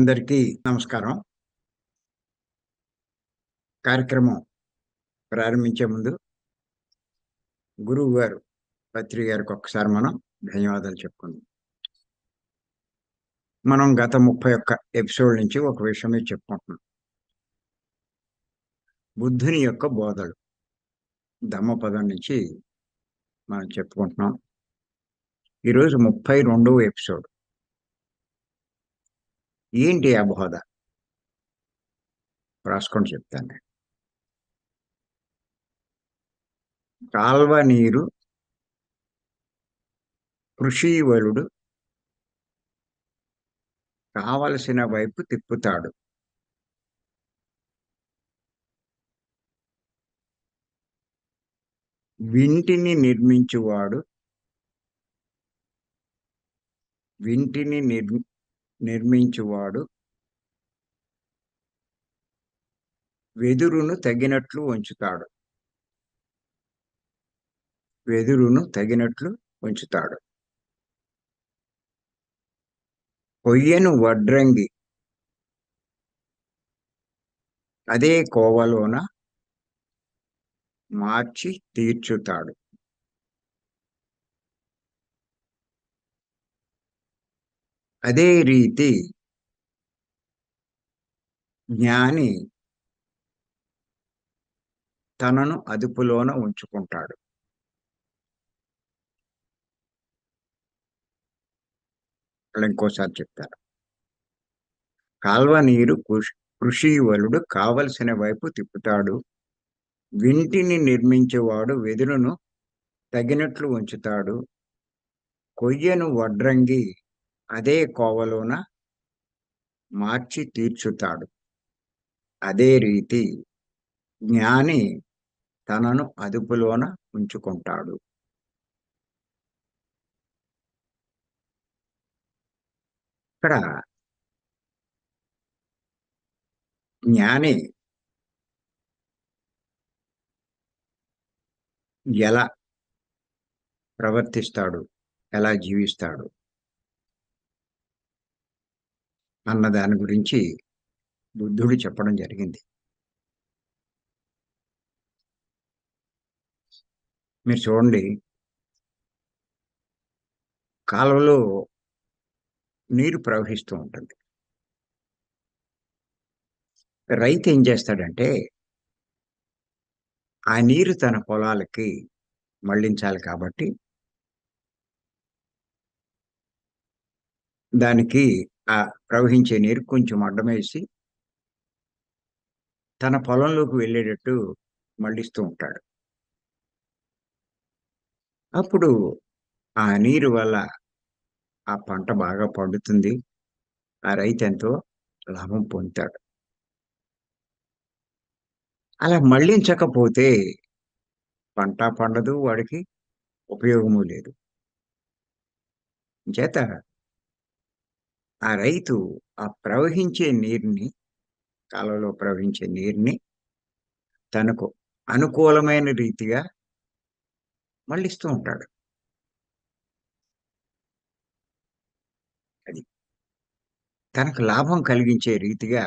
అందరికీ నమస్కారం. కార్యక్రమం ప్రారంభించే ముందు గురువు గారు పత్రిక గారికి ఒక్కసారి మనం ధన్యవాదాలు చెప్పుకుందాం. మనం గత ముప్పై ఒక్క ఎపిసోడ్ నుంచి ఒక విషయమే చెప్పుకుంటున్నాం. బుద్ధుని యొక్క బోధలు ధమ్మపదం నుంచి మనం చెప్పుకుంటున్నాం. ఈరోజు ముప్పై రెండవ ఎపిసోడ్. ఏంటి ఆ బోధ రాసుకొని చెప్తాను నేను. కాల్వ నీరు కృషీవలుడు కావలసిన వైపు తిప్పుతాడు వింటిని నిర్మించువాడు వింటిని నిర్ నిర్మించువాడు. వెదురును తగినట్లు ఉంచుతాడు. వెదురును తగినట్లు ఉంచుతాడు. పొయ్యను వడ్రంగి. అదే కోవలోన మార్చి తీర్చుతాడు. అదే రీతి జ్ఞాని తనను అదుపులోన ఉంచుకుంటాడు. అలా ఇంకోసారి చెప్తారు కాల్వ నీరు కృషి కృషివలుడు కావలసిన వైపు తిప్పుతాడు. వింటిని నిర్మించేవాడు వెదురును తగినట్లు ఉంచుతాడు. కొయ్యను వడ్రంగి అదే కోవలోన మార్చి తీర్చుతాడు. అదే రీతి జ్ఞాని తనను అదుపులోన ఉంచుకుంటాడు. ఇక్కడ జ్ఞాని ఎలా ప్రవర్తిస్తాడు? ఎలా జీవిస్తాడు? అన్న దాని గురించి బుద్ధుడు చెప్పడం జరిగింది. మీరు చూడండి. కాలువలో నీరు ప్రవహిస్తూ ఉంటుంది. రైతు ఏం చేస్తాడంటే ఆ నీరు తన పొలాలకి మళ్ళించాలి కాబట్టి దానికి ఆ ప్రవహించే నీరు కొంచెం అడ్డమేసి తన పొలంలోకి వెళ్ళేటట్టు మళ్ళిస్తూ ఉంటాడు. అప్పుడు ఆ నీరు వల్ల ఆ పంట బాగా పండుతుంది. ఆ రైతు ఎంతో లాభం పొందుతాడు. అలా మళ్ళించకపోతే పంట పండదు వాడికి ఉపయోగము లేదు. చేత ఆ రైతు ఆ ప్రవహించే నీరుని కాలంలో ప్రవహించే నీరుని తనకు అనుకూలమైన రీతిగా మళ్ళిస్తూ ఉంటాడు. అది తనకు లాభం కలిగించే రీతిగా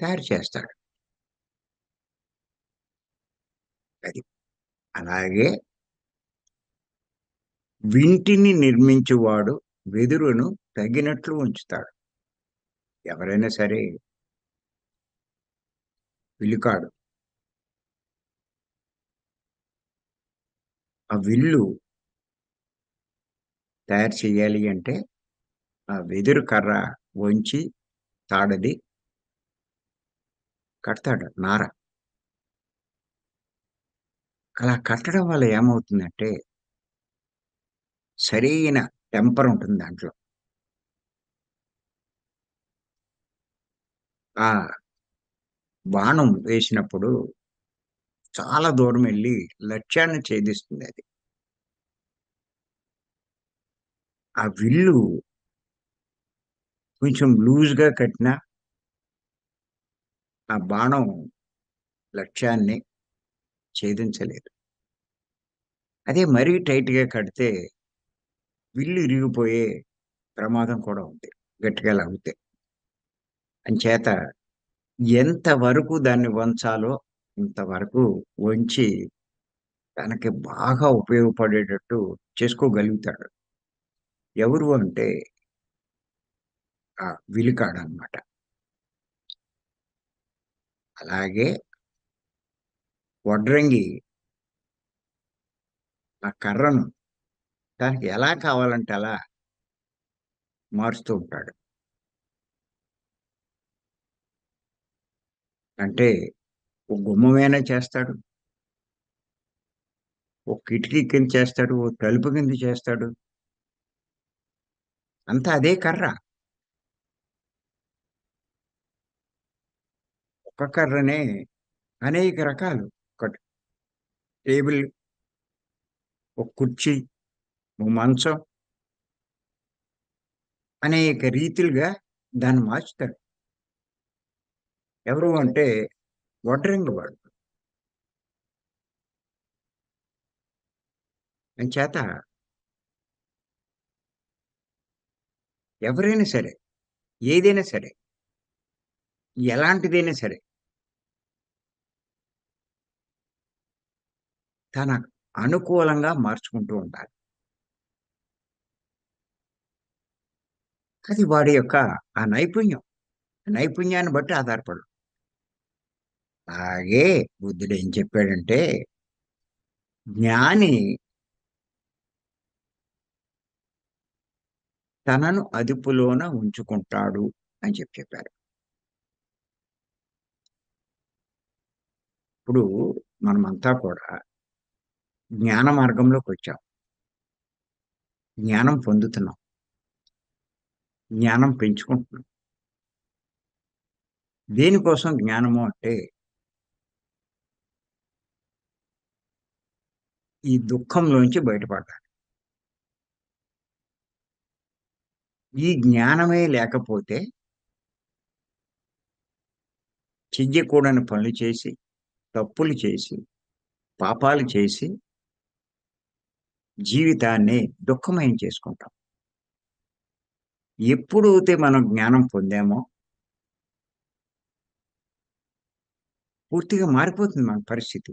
తయారు చేస్తాడు. అది అలాగే వింటిని నిర్మించువాడు వెదురును తగినట్లు ఉంచుతాడు. ఎవరైనా సరే విలుకాడు ఆ విల్లు తయారు చేయాలి అంటే ఆ వెదురు కర్ర వంచి తాడది కడతాడు నార. అలా కట్టడం వల్ల ఏమవుతుందంటే సరైన టెంపర్ ఉంటుంది దాంట్లో. ఆ బాణం వేసినప్పుడు చాలా దూరం వెళ్ళి లక్ష్యాన్ని ఛేదిస్తుంది అది. ఆ విల్లు కొంచెం లూజ్గా కట్టిన ఆ బాణం లక్ష్యాన్ని ఛేదించలేదు. అదే మరీ టైట్గా కడితే విల్లు ఇరిగిపోయే ప్రమాదం కూడా ఉంది. గట్టిగా లాగితే. అంచేత ఎంతవరకు దాన్ని వంచాలో ఇంతవరకు వంచి తనకి బాగా ఉపయోగపడేటట్టు చేసుకోగలుగుతాడు. ఎవరు అంటే ఆ విలికాడనమాట అలాగే వడ్రంగి ఆ కర్రను దానికి ఎలా కావాలంటే అలా మారుస్తూ ఉంటాడు. అంటే ఒక గుమ్మమైనా చేస్తాడు. ఒక కిటికీ కింద చేస్తాడు. ఓ తలుపు కింద చేస్తాడు. అంతా అదే కర్ర. ఒక కర్రనే అనేక రకాలు. ఒక టేబుల్ ఒక కుర్చీ మంచం అనేక రీతిలుగా దాన్ని మార్చుతారు ఎవరు అంటే వడ్రంగి వాడు. చేత ఎవరైనా సరే ఏదైనా సరే ఎలాంటిదైనా సరే తన అనుకూలంగా మార్చుకుంటూ ఉండాలి. అది వాడి యొక్క ఆ నైపుణ్యం. నైపుణ్యాన్ని బట్టి ఆధారపడు. అలాగే బుద్ధుడు ఏం చెప్పాడంటే జ్ఞాని తనను అదుపులోన ఉంచుకుంటాడు అని చెప్పి చెప్పారు. ఇప్పుడు మనమంతా కూడా జ్ఞాన మార్గంలోకి వచ్చాం. జ్ఞానం పొందుతున్నాం. జ్ఞానం పెంచుకుంటున్నాం. దేనికోసం జ్ఞానము అంటే ఈ దుఃఖంలోంచి బయటపడాలి ఈ జ్ఞానమే లేకపోతే చెయ్యకూడని పనులు చేసి తప్పులు చేసి పాపాలు చేసి జీవితాన్ని దుఃఖమయం చేసుకుంటాం. ఎప్పుడైతే మనం జ్ఞానం పొందామో పూర్తిగా మారిపోతుంది మన పరిస్థితి.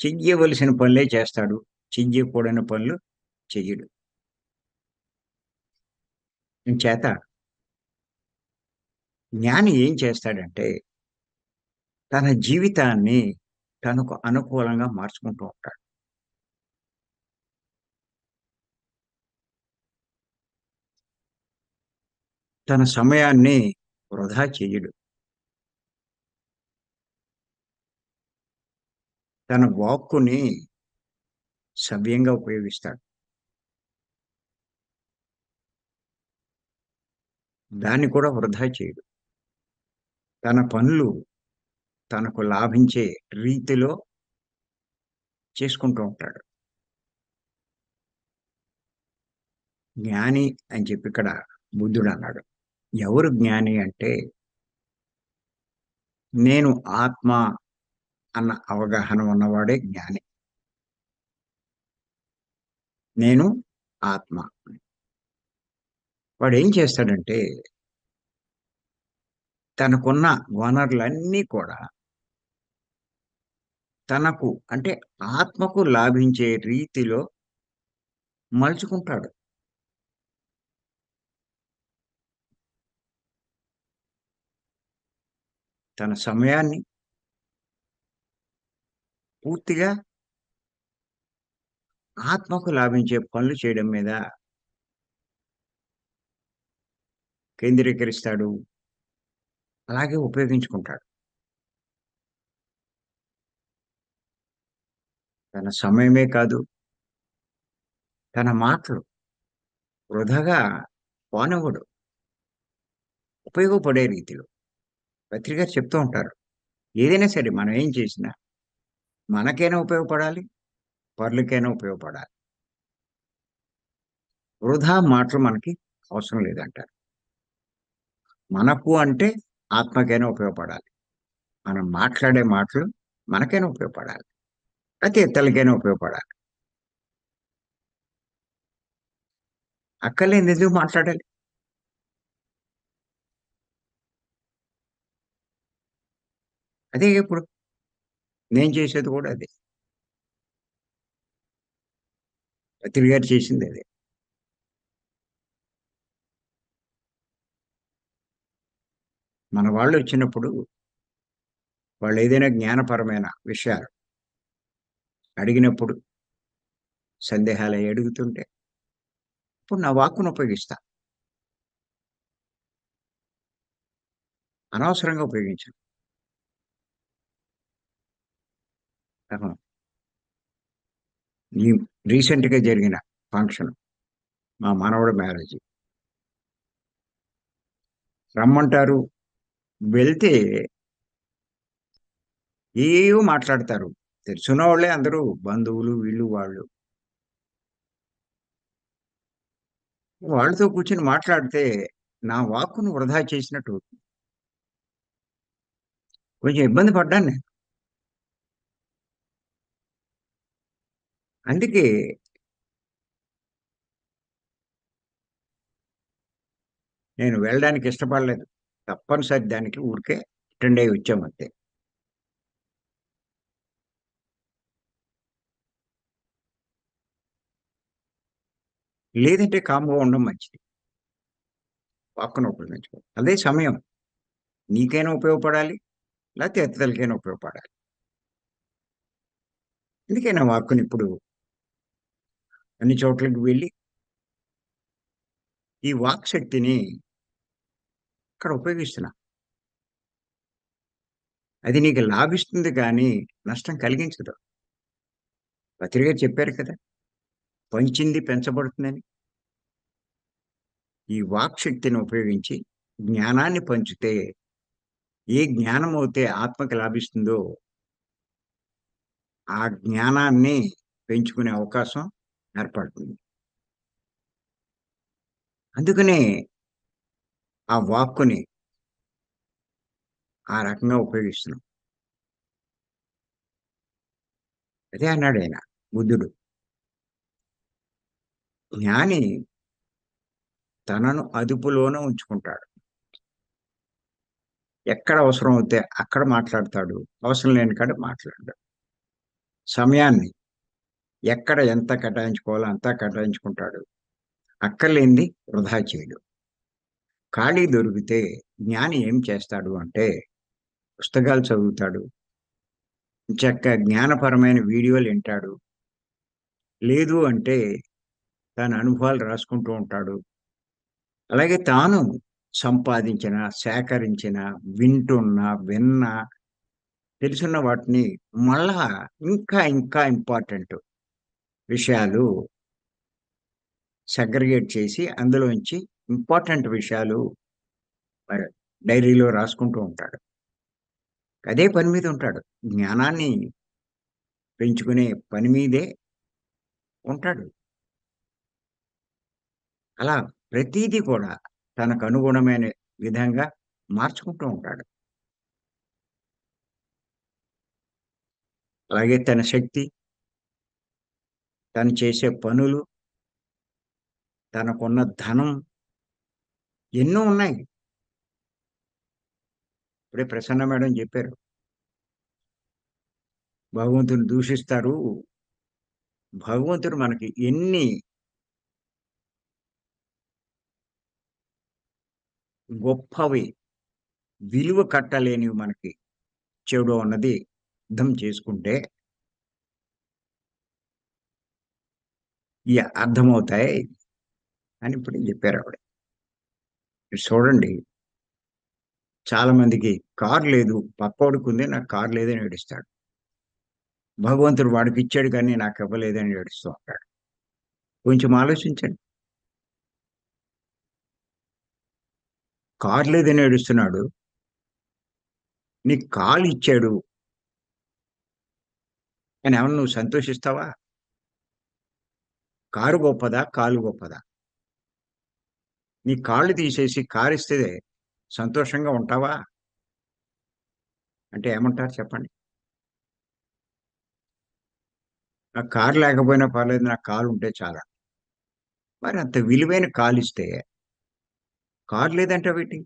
చెయ్యవలసిన పనులే చేస్తాడు. చెయ్యకూడని పనులు చెయ్యడు. చేత జ్ఞాని ఏం చేస్తాడంటే తన జీవితాన్ని తనకు అనుకూలంగా మార్చుకుంటూ ఉంటాడు. తన సమయాన్ని వృధా చేయడు. తన వాక్కుని సవ్యంగా ఉపయోగిస్తాడు. దాన్ని కూడా వృధా చేయడు. తన పనులు తనకు లాభించే రీతిలో చేసుకుంటూ ఉంటాడు. జ్ఞాని అని చెప్పి ఇక్కడ బుద్ధుడు అన్నాడు ఎవరు జ్ఞాని అంటే నేను ఆత్మ అన్న అవగాహన ఉన్నవాడే జ్ఞాని. నేను ఆత్మ. వాడు ఏం చేస్తాడంటే తనకున్న వనరులన్నీ కూడా తనకు అంటే ఆత్మకు లాభించే రీతిలో మలుచుకుంటాడు. తన సమయాన్ని పూర్తిగా ఆత్మకు లాభించే పనులు చేయడం మీద కేంద్రీకరిస్తాడు. అలాగే ఉపయోగించుకుంటాడు. తన సమయమే కాదు తన మాటలు వృధాగా పోనివ్వడు ఉపయోగపడే రీతిలో పత్రిక చెప్తూ ఉంటారు. ఏదైనా సరే మనం ఏం చేసినా మనకైనా ఉపయోగపడాలి పర్లకైనా ఉపయోగపడాలి. వృధా మాటలు మనకి అవసరం లేదంటారు. మనకు అంటే ఆత్మకైనా ఉపయోగపడాలి. మనం మాట్లాడే మాటలు మనకైనా ఉపయోగపడాలి. ప్రతి ఇతరులకైనా ఉపయోగపడాలి. అక్కర్లేనిది ఎందుకు మాట్లాడాలి? అదే ఇప్పుడు నేను చేసేది కూడా అదే. పత్రి గారు చేసింది అదే. మన వాళ్ళు వచ్చినప్పుడు వాళ్ళు ఏదైనా జ్ఞానపరమైన విషయాలు అడిగినప్పుడు సందేహాలు అడుగుతుంటే ఇప్పుడు నా వాక్కును ఉపయోగిస్తా. అనవసరంగా ఉపయోగించాను. ఈ రీసెంట్గా జరిగిన ఫంక్షన్ మా మనవడు మ్యారేజ్. రమ్మంటారు వెళ్తే ఏవో మాట్లాడతారు. తెలుసున్న వాళ్ళే అందరూ బంధువులు వీళ్ళు వాళ్ళు. వాళ్ళతో కూర్చొని మాట్లాడితే నా వాక్కును వృధా చేసినట్టు కొంచెం ఇబ్బంది పడ్డాను నేను. అందుకే నేను వెళ్ళడానికి ఇష్టపడలేదు. తప్పనిసరి దానికి ఊరికే అటెండ్ అయ్యి వచ్చాము అంతే. లేదంటే కాంబో ఉండడం మంచిది. పక్కన ఉపయోగించుకో అదే సమయం. నీకైనా ఉపయోగపడాలి లేకపోతే ఇతరులకైనా ఉపయోగపడాలి. అందుకే నా వాక్కుని ఇప్పుడు అన్ని చోట్లకి వెళ్ళి ఈ వాక్ శక్తిని ఇక్కడ ఉపయోగిస్తున్నా. అది నీకు లాభిస్తుంది కానీ నష్టం కలిగించదు. పత్రిక చెప్పారు కదా పంచింది పెంచబడుతుందని. ఈ వాక్ శక్తిని ఉపయోగించి జ్ఞానాన్ని పంచితే ఏ జ్ఞానం అయితే ఆత్మకి లాభిస్తుందో ఆ జ్ఞానాన్ని పెంచుకునే అవకాశం ఏర్పడుతుంది. అందుకనే ఆ వాక్కుని ఆ రకంగా ఉపయోగిస్తున్నాం. అదే అన్నాడు ఆయన బుద్ధుడు. జ్ఞాని తనను అదుపులోనే ఉంచుకుంటాడు. ఎక్కడ అవసరం అవుతే అక్కడ మాట్లాడతాడు. అవసరం లేని కాడ మాట్లాడతాడు సమయాన్ని ఎక్కడ ఎంత కేటాయించుకోవాలో అంతా కేటాయించుకుంటాడు. అక్కర్లేంది వృధా చేయడు. ఖాళీ దొరికితే జ్ఞాని ఏం చేస్తాడు అంటే పుస్తకాలు చదువుతాడు. చక్క జ్ఞానపరమైన వీడియోలు వింటాడు. లేదు అంటే తన అనుభవాలు రాసుకుంటూ ఉంటాడు. అలాగే తాను సంపాదించిన సేకరించిన వింటున్న విన్న తెలుసున్న వాటిని మళ్ళా ఇంకా ఇంకా ఇంపార్టెంట్ విషయాలు సెగ్రిగేట్ చేసి అందులోంచి ఇంపార్టెంట్ విషయాలు మరి డైరీలో రాసుకుంటూ ఉంటాడు. అదే పని మీద ఉంటాడు. జ్ఞానాన్ని పెంచుకునే పని మీదే ఉంటాడు. అలా ప్రతీది కూడా తనకు అనుగుణమైన విధంగా మార్చుకుంటూ ఉంటాడు. అలాగే తన శక్తి తను చేసే పనులు తనకున్న ధనం ఎన్నో ఉన్నాయి. ఇప్పుడే ప్రసన్న మేడం చెప్పారు. భగవంతుని దూషిస్తారు. భగవంతుడు మనకి ఎన్ని గొప్పవి విలువ కట్టలేనివి మనకి చెడు అన్నది అర్థం చేసుకుంటే అర్థమవుతాయి. అని ఇప్పుడు చెప్పారు ఆవిడ. చూడండి. చాలా మందికి కార్ లేదు పక్కోడికి ఉంది నాకు కారు లేదని ఏడుస్తాడు. భగవంతుడు వాడికి ఇచ్చాడు కానీ నాకు ఇవ్వలేదని ఏడుస్తూ ఉంటాడు. కొంచెం ఆలోచించండి. కార్ లేదని ఏడుస్తున్నాడు. నీకు కాలు ఇచ్చాడు అని ఏమన్నా నువ్వు సంతోషిస్తావా? కారు గొప్పదా? కాలు గొప్పదా? నీ కాళ్ళు తీసేసి కారు ఇస్తే సంతోషంగా ఉంటావా? అంటే ఏమంటారు చెప్పండి? నా కారు లేకపోయినా పర్లేదు నాకు కాలు ఉంటే చాలా. మరి అంత విలువైన కాలిస్తే కారు లేదంటావేంటి?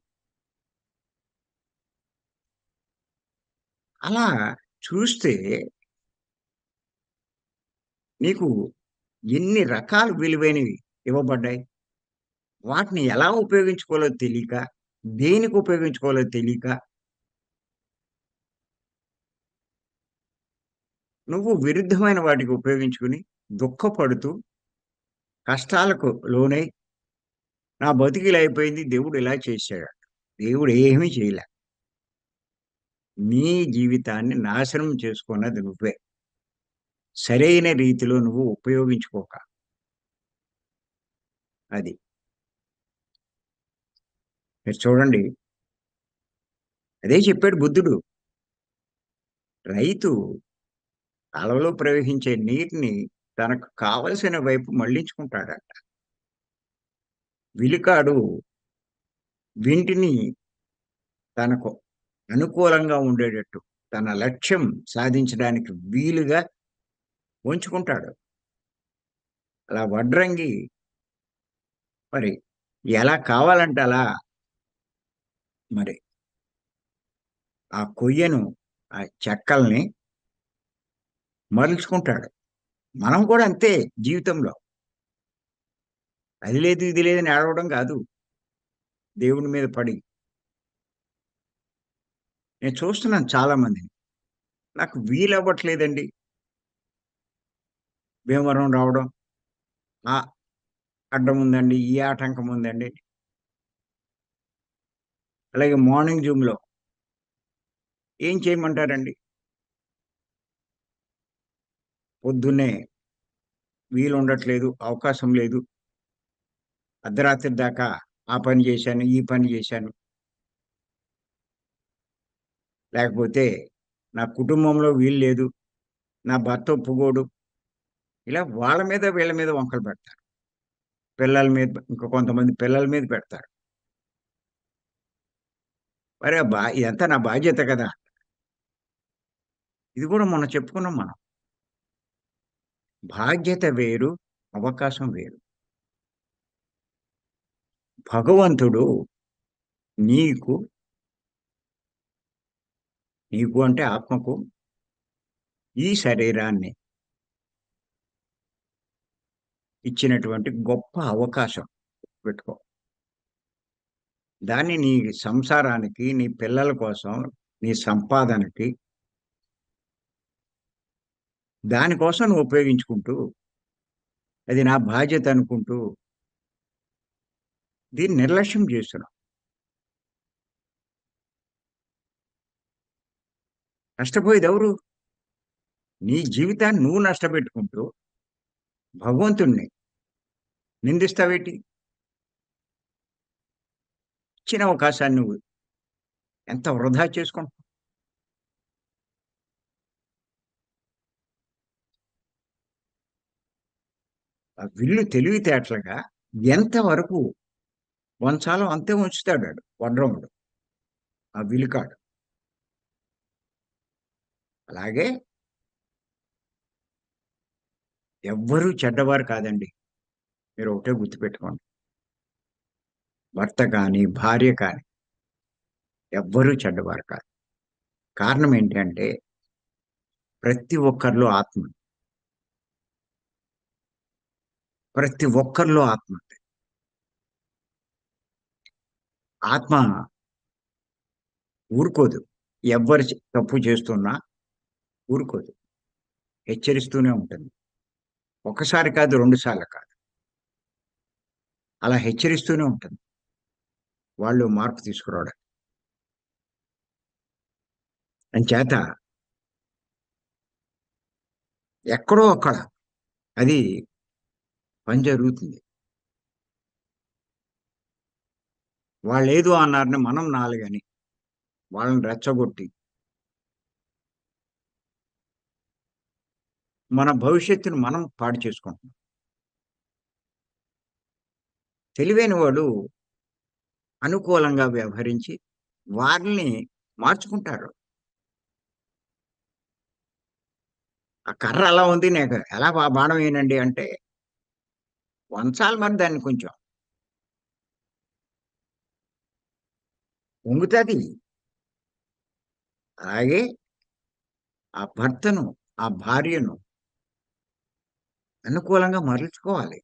అలా చూస్తే నీకు ఎన్ని రకాల విలువైనవి ఇవ్వబడ్డాయి. వాటిని ఎలా ఉపయోగించుకోవాలో తెలియక దేనికి ఉపయోగించుకోవాలో తెలియక నువ్వు విరుద్ధమైన వాటికి ఉపయోగించుకొని దుఃఖపడుతూ కష్టాలకు లోనై నా బతుకు అయిపోయింది. దేవుడు ఇలా చేశాడు దేవుడు ఏమీ చేయలే. నీ జీవితాన్ని నాశనం చేసుకున్నది నువ్వే. సరైన రీతిలో నువ్వు ఉపయోగించుకోక. అది. మీరు చూడండి. అదే చెప్పాడు బుద్ధుడు. రైతు కాలువలో ప్రవహించే నీటిని తనకు కావలసిన వైపు మళ్ళించుకుంటాడట. విలుకాడు వింటిని తనకు అనుకూలంగా ఉండేటట్టు తన లక్ష్యం సాధించడానికి వీలుగా ఉంచుకుంటాడు. అలా వడ్రంగి మరి ఎలా కావాలంటే అలా మరి ఆ కొయ్యను, ఆ చెక్కల్ని మరల్చుకుంటాడు మనం కూడా అంతే జీవితంలో. అది లేదు, ఇది లేదని ఏడవడం కాదు. దేవుని మీద పడి. నేను చూస్తున్నాను చాలా మందిని. నాకు వీలవ్వట్లేదండి. భీమవరం రావడం. ఆ అడ్డం ఉందండి. ఈ ఆటంకం ఉందండి. అలాగే మార్నింగ్ జూమ్‌లో ఏం చేయమంటారండి? పొద్దున్నే వీలు ఉండట్లేదు అవకాశం లేదు. అర్ధరాత్రి దాకా ఆ పని చేశాను, ఈ పని చేశాను. లేకపోతే నా కుటుంబంలో వీలు లేదు. నా భర్త ఒప్పుకోడు. ఇలా వాళ్ళ మీద, వీళ్ళ మీద వంకలు పెడతారు. పిల్లల మీద ఇంకా కొంతమంది పిల్లల మీద పెడతారు. మరి బా ఇదంతా నా బాధ్యత కదా! ఇది కూడా మొన్న చెప్పుకున్నాం మనం. బాధ్యత వేరు, అవకాశం వేరు. భగవంతుడు నీకు నీకు అంటే ఆత్మకు ఈ శరీరాన్ని ఇచ్చినటువంటి గొప్ప అవకాశం పెట్టుకో. దాన్ని నీ సంసారానికి, నీ పిల్లల కోసం, నీ సంపాదనకి దానికోసం నువ్వు ఉపయోగించుకుంటూ అది నా బాధ్యత అనుకుంటూ దీన్ని నిర్లక్ష్యం చేస్తున్నావు. నష్టపోయేదెవరు? నీ జీవితాన్ని నువ్వు నష్టపెట్టుకుంటూ భగవంతుణ్ణి నిందిస్తావేటి? ఇచ్చిన అవకాశాన్ని నువ్వు ఎంత వృధా చేసుకుంటావు? ఆ విల్లు తెలివితేటలుగా ఎంతవరకు వంచాలో అంతే ఉంచుతాడాడు వడ్రముడు ఆ విలుకాడు. అలాగే ఎవ్వరూ చెడ్డవారు కాదండి. మీరు ఒకటే గుర్తుపెట్టుకోండి. భర్త కానీ, భార్య కానీ ఎవ్వరూ చెడ్డవారు కాదు. కారణం ఏంటి అంటే ప్రతి ఒక్కరిలో ఆత్మ ప్రతి ఒక్కరిలో ఆత్మ ఆత్మ ఊరుకోదు. ఎవ్వరు తప్పు చేస్తున్నా ఊరుకోదు. హెచ్చరిస్తూనే ఉంటుంది. ఒకసారి కాదు, 2 సార్లు కాదు. అలా హెచ్చరిస్తూనే ఉంటుంది. వాళ్ళు మార్పు తీసుకురావడానికి. అంచేత ఎక్కడో అక్కడ అది పని జరుగుతుంది. ఏదో అన్నారని మనం నాలుగని వాళ్ళని రెచ్చగొట్టి మన భవిష్యత్తును మనం పాడు చేసుకుంటున్నాం. తెలివైన వాడు అనుకూలంగా వ్యవహరించి వారిని మార్చుకుంటారు. ఆ కర్ర అలా ఉంది. నేను ఎలా బాణం ఏనండి అంటే వంచాలి మరి దాన్ని కొంచెం వంగుతుంది అలాగే ఆ భర్తను ఆ భార్యను అనుకూలంగా మరల్చుకోవాలి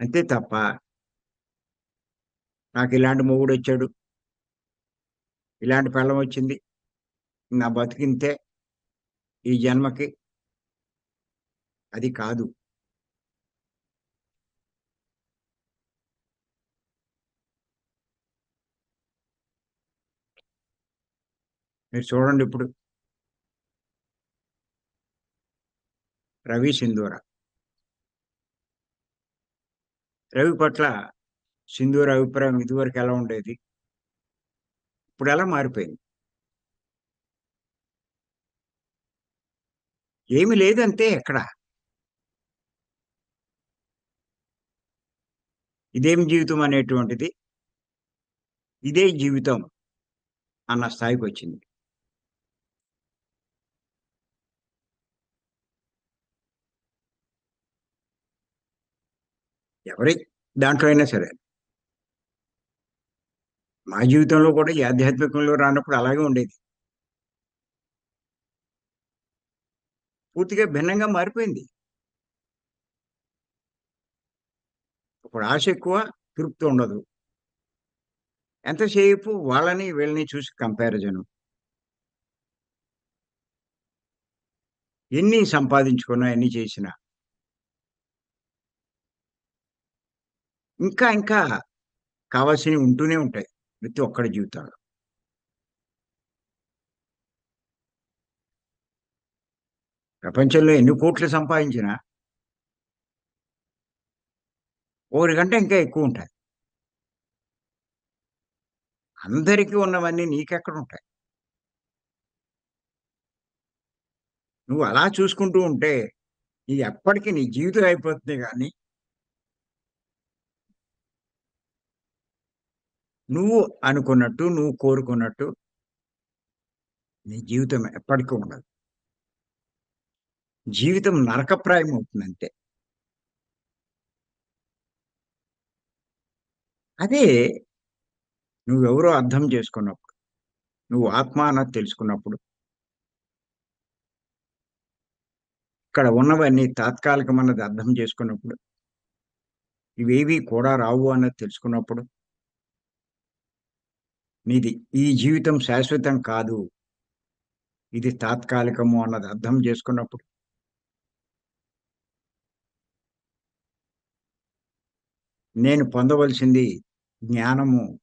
అంతే తప్ప నాకు ఇలాంటి మొగుడు వచ్చాడు. ఇలాంటి పెళ్ళం వచ్చింది. నా బతికింతే ఈ జన్మకి అది కాదు. మీరు చూడండి ఇప్పుడు రవి సింధూరా. రవి పట్ల సింధూర్ అభిప్రాయం ఇదివరకు ఎలా ఉండేది? ఇప్పుడు ఎలా మారిపోయింది? ఏమి లేదంతే ఎక్కడ? ఇదేం జీవితం అనేటువంటిది? ఇదే జీవితం అన్న స్థాయికి వచ్చింది. ఎవరి దాంట్లో అయినా సరే. మా జీవితంలో కూడా ఈ ఆధ్యాత్మికంలో రానప్పుడు అలాగే ఉండేది. పూర్తిగా భిన్నంగా మారిపోయింది. ఇప్పుడు ఆశ ఎక్కువ తృప్తి ఉండదు. ఎంతసేపు వాళ్ళని వీళ్ళని చూసి కంపారిజను? ఎన్ని సంపాదించుకున్నా ఎన్ని చేసినా? ఇంకా ఇంకా కావాల్సినవి ఉంటూనే ఉంటాయి ప్రతి ఒక్కడి జీవితంలో ప్రపంచంలో ఎన్ని కోట్లు సంపాదించినా ఒకరి కంటే ఇంకా ఎక్కువ ఉంటాయి. అందరికీ ఉన్నవన్నీ నీకెక్కడ ఉంటాయి? నువ్వు అలా చూసుకుంటూ ఉంటే ఇది ఎప్పటికీ నీ జీవితం అయిపోతుంది కానీ నువ్వు అనుకున్నట్టు నువ్వు కోరుకున్నట్టు నీ జీవితం ఎప్పటికీ ఉండదు. జీవితం నరకప్రాయం అవుతుంది అంతే అదే నువ్వెవరో అర్థం చేసుకున్నప్పుడు నువ్వు ఆత్మ అన్నది తెలుసుకున్నప్పుడు ఇక్కడ ఉన్నవన్నీ తాత్కాలికమన్నది అర్థం చేసుకున్నప్పుడు ఇవేవి కూడా రావు అన్నది తెలుసుకున్నప్పుడు నీది ఈ జీవితం శాశ్వతం కాదు. ఇది తాత్కాలికము అన్నది అర్థం చేసుకున్నప్పుడు. నేను పొందవలసింది జ్ఞానము.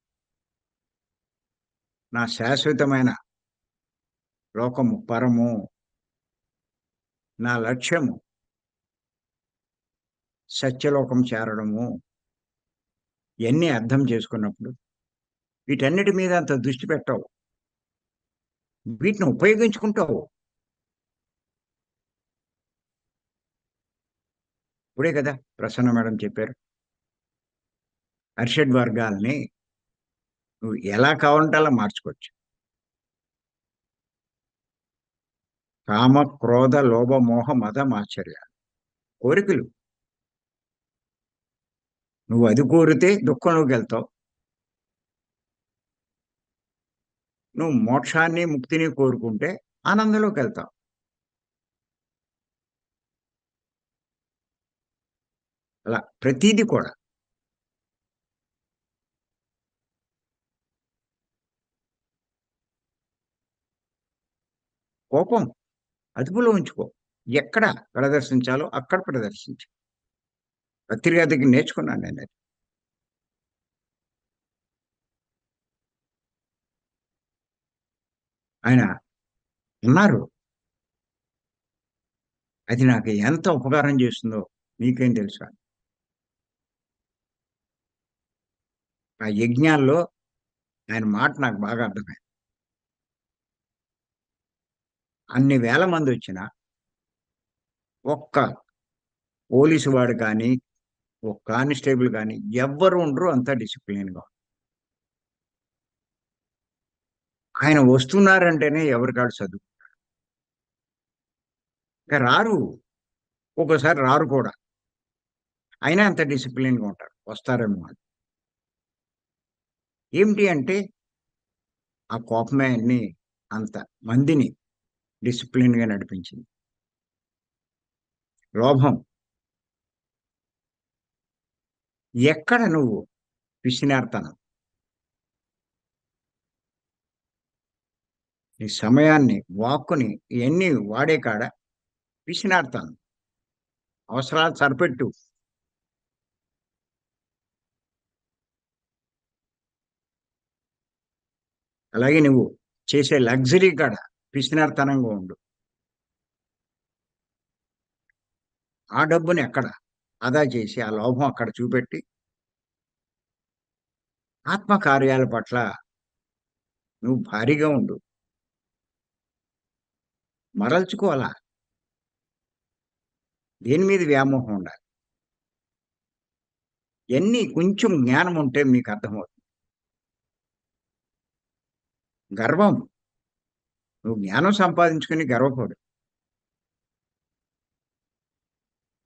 నా శాశ్వతమైన లోకము పరము. నా లక్ష్యము సత్యలోకం చేరడము. ఇవన్నీ అర్థం చేసుకున్నప్పుడు వీటన్నిటి మీద అంత దృష్టి పెట్టావు. వీటిని ఉపయోగించుకుంటావు. ఇప్పుడే కదా ప్రసన్న మేడం చెప్పారు. అర్షడ్ వర్గాల్ని నువ్వు ఎలా కావాలంటే అలా మార్చుకోవచ్చు. కామ క్రోధ లోభ మోహ మద ఆశ్చర్య కోరికలు. నువ్వు అది కోరితే దుఃఖంలోకి వెళ్తావు. నువ్వు మోక్షాన్ని ముక్తిని కోరుకుంటే ఆనందంలోకి వెళ్తావు. అలా ప్రతీది కూడా. కోపం అదుపులో ఉంచుకో. ఎక్కడ ప్రదర్శించాలో అక్కడ ప్రదర్శించు. పత్రిక దగ్గర నేర్చుకున్నాను నేను అది ఆయన ఉన్నారు. అది నాకు ఎంత ఉపకారం చేస్తుందో మీకేం తెలుసా? ఆ యజ్ఞాల్లో ఆయన మాట నాకు బాగా అర్థమైంది. అన్ని వేల మంది వచ్చిన ఒక్క పోలీసు వాడు కానీ ఒక కానిస్టేబుల్ కానీ ఎవ్వరు ఉండరు అంతా డిసిప్లిన్గా. ఆయన వస్తున్నారంటేనే ఎవరికాడు చదువు? ఇంకా రారు. ఒక్కోసారి రారు కూడా. అయినా అంత డిసిప్లిన్గా ఉంటారు. వస్తారేమో అని. ఏమిటి అంటే ఆ కోపమే అన్ని అంత మందిని డిసిప్లిన్గా నడిపించింది. లోభం. ఎక్కడ నువ్వు పిసినార్తనం? ఈ సమయాన్ని వాక్కుని ఇవన్నీ వాడే కాడ పిసినాడతాను అవసరాలు సరిపెట్టు. అలాగే నువ్వు చేసే లగ్జరీ కాడ పిసినార్తనంగా ఉండు. ఆ డబ్బుని ఎక్కడ ఆదా చేసి ఆ లోభం అక్కడ చూపెట్టి ఆత్మకార్యాల పట్ల నువ్వు భారీగా ఉండు. మరల్చుకోవాలా? దేని మీద వ్యామోహం ఉండాలి? ఎన్ని కొంచెం జ్ఞానం ఉంటే మీకు అర్థమవుతుంది. గర్వం. నువ్వు జ్ఞానం సంపాదించుకుని గర్వపడు.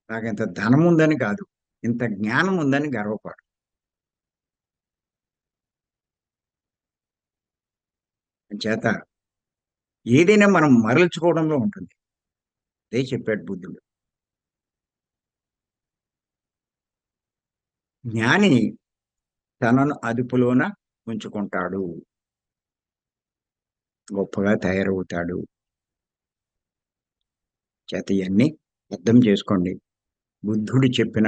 నాకు ఇంత ధనం ఉందని కాదు. ఇంత జ్ఞానం ఉందని గర్వపడు. చేత ఏదైనా మనం మరల్చుకోవడంలో ఉంటుంది. అదే చెప్పాడు బుద్ధుడు. జ్ఞాని తనను అదుపులోన ఉంచుకుంటాడు. గొప్పగా తయారవుతాడు. చేత ఇవన్నీ అర్థం చేసుకోండి. బుద్ధుడు చెప్పిన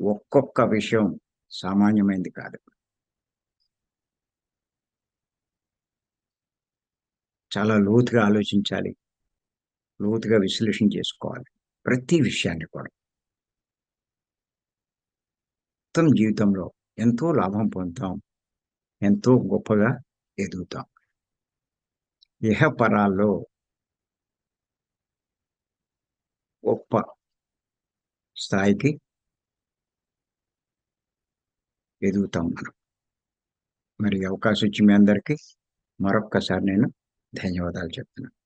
ఒక్కొక్క విషయం సామాన్యమైనది కాదు. చాలా లోతుగా ఆలోచించాలి. లోతుగా విశ్లేషణ చేసుకోవాలి. ప్రతి విషయాన్ని కూడా. మొత్తం జీవితంలో ఎంతో లాభం పొందుతాం. ఎంతో గొప్పగా ఎదుగుతాం. ఇహపరాల్లో గొప్ప స్థాయికి ఎదుగుతాం మనం. మరి అవకాశం ఇచ్చి మీ అందరికీ మరొక్కసారి నేను ధన్యవాదాలు చెప్తున్నాను